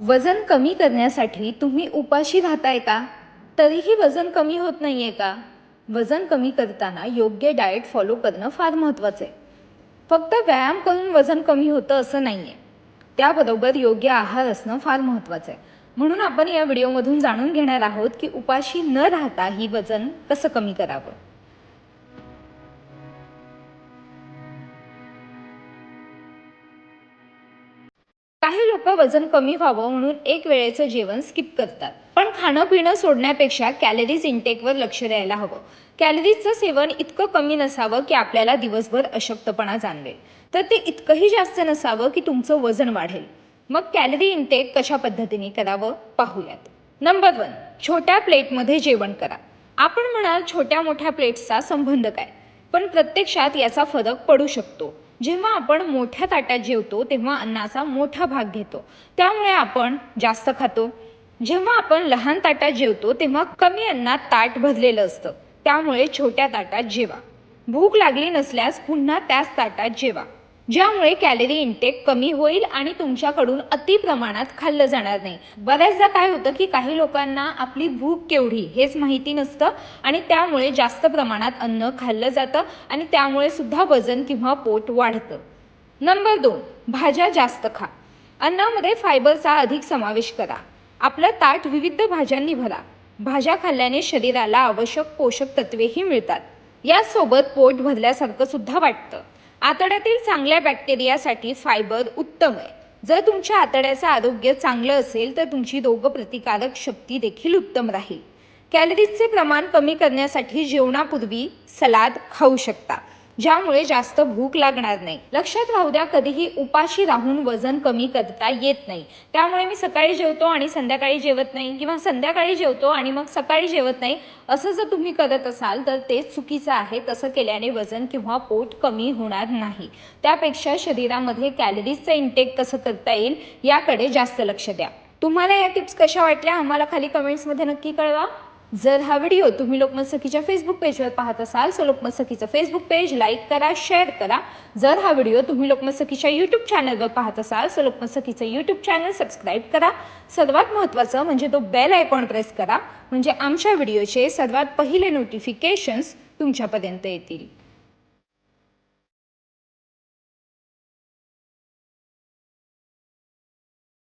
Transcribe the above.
वजन कमी करण्यासाठी तुम्ही उपाशी राहताय का? तरीही वजन कमी होत नाही आहे का? वजन कमी करताना योग्य डाएट फॉलो करणं फार महत्त्वाचं आहे फक्त व्यायाम करून वजन कमी होतं असं नाही आहे त्याबरोबर योग्य आहार असणं फार महत्त्वाचं आहे म्हणून आपण या व्हिडिओमधून जाणून घेणार आहोत की उपाशी न राहता ही वजन कसं कमी करावं. काही लोक वजन कमी व्हावं म्हणून एक वेळेचं जेवण स्किप करतात. पण खाणं पिणं सोडण्यापेक्षा कॅलरीज इनटेकवर लक्ष द्यायला हवं. कॅलरीजचं सेवन इतकं कमी नसावं की आपल्याला दिवसभर अशक्तपणा जाणवेल. तर ते इतकंही जास्त नसावं की तुमचं वजन वाढेल. मग कॅलरी इनटेक कशा पद्धतीने करावं? पाहूयात. नंबर वन छोट्या प्लेटमध्ये जेवण करा. आपण म्हणाल छोट्या मोठ्या प्लेट्सचा संबंध काय? पण प्रत्यक्षात याचा फरक पडू शकतो. जेव्हा आपण मोठ्या ताटात जेवतो तेव्हा अन्नाचा मोठा भाग घेतो. त्यामुळे आपण जास्त खातो. जेव्हा आपण लहान ताटात जेवतो तेव्हा कमी अन्नात ताट भरलेलं असतं. त्यामुळे छोट्या ताटात जेवा. भूक लागली नसल्यास पुन्हा त्याच ताटात जेवा. ज्यामुळे कॅलरी इंटेक कमी होईल आणि तुमच्याकडून अति प्रमाणात खाल्लं जाणार नाही. बऱ्याचदा काय होतं की काही लोकांना आपली भूक केवढी हेच माहिती नसतं आणि त्यामुळे जास्त प्रमाणात अन्न खाल्लं जातं आणि त्यामुळे सुद्धा वजन किंवा पोट वाढतं. नंबर दोन भाज्या जास्त खा. अन्नामध्ये फायबरचा अधिक समावेश करा. आपलं ताट विविध भाज्यांनी भरा. भाज्या खाल्ल्याने शरीराला आवश्यक पोषक तत्वेही मिळतात. यासोबत पोट भरल्यासारखं सुद्धा वाटतं. आतड्यातील चांगल्या बॅक्टेरियासाठी फायबर उत्तम आहे. जर तुमच्या आतड्याचं आरोग्य चांगलं असेल तर तुमची रोगप्रतिकारक शक्ती देखील उत्तम राहील. कॅलरीजचे प्रमाण कमी करण्यासाठी जेवणापूर्वी सलाद खाऊ शकता. ज्यामुळे जास्त भूक लागणार नाही. लक्षात राहू द्या कधीही उपाशी राहून वजन कमी करता येत नाही. त्यामुळे मी सकाळी जेवतो आणि संध्याकाळी जेवत नाही किंवा संध्याकाळी जेवतो आणि मग सकाळी जेवत नाही असं जर तुम्ही करत असाल तर ते चुकीचं आहे. तसं केल्याने वजन किंवा पोट कमी होणार नाही. त्यापेक्षा शरीरामध्ये कॅलरीजचं इंटेक कसं करता येईल याकडे जास्त लक्ष द्या. तुम्हाला या टिप्स कशा वाटल्या? आम्हाला खाली कमेंट्समध्ये नक्की कळवा. जर हा व्हिडिओ तुम्ही लोकमत सखीच्या फेसबुक पेजवर पाहत असाल सो लोकमत सखीचं फेसबुक पेज लाईक करा शेअर करा. जर हा व्हिडिओ तुम्ही लोकमत सखीच्या यूट्यूब चॅनलवर पाहत असाल सो लोकमत सखीचं यूट्यूब चॅनल सबस्क्राईब करा. सर्वात महत्त्वाचं म्हणजे तो बेल आयकॉन प्रेस करा म्हणजे आमच्या व्हिडिओचे सर्वात पहिले नोटिफिकेशन्स तुमच्यापर्यंत येतील.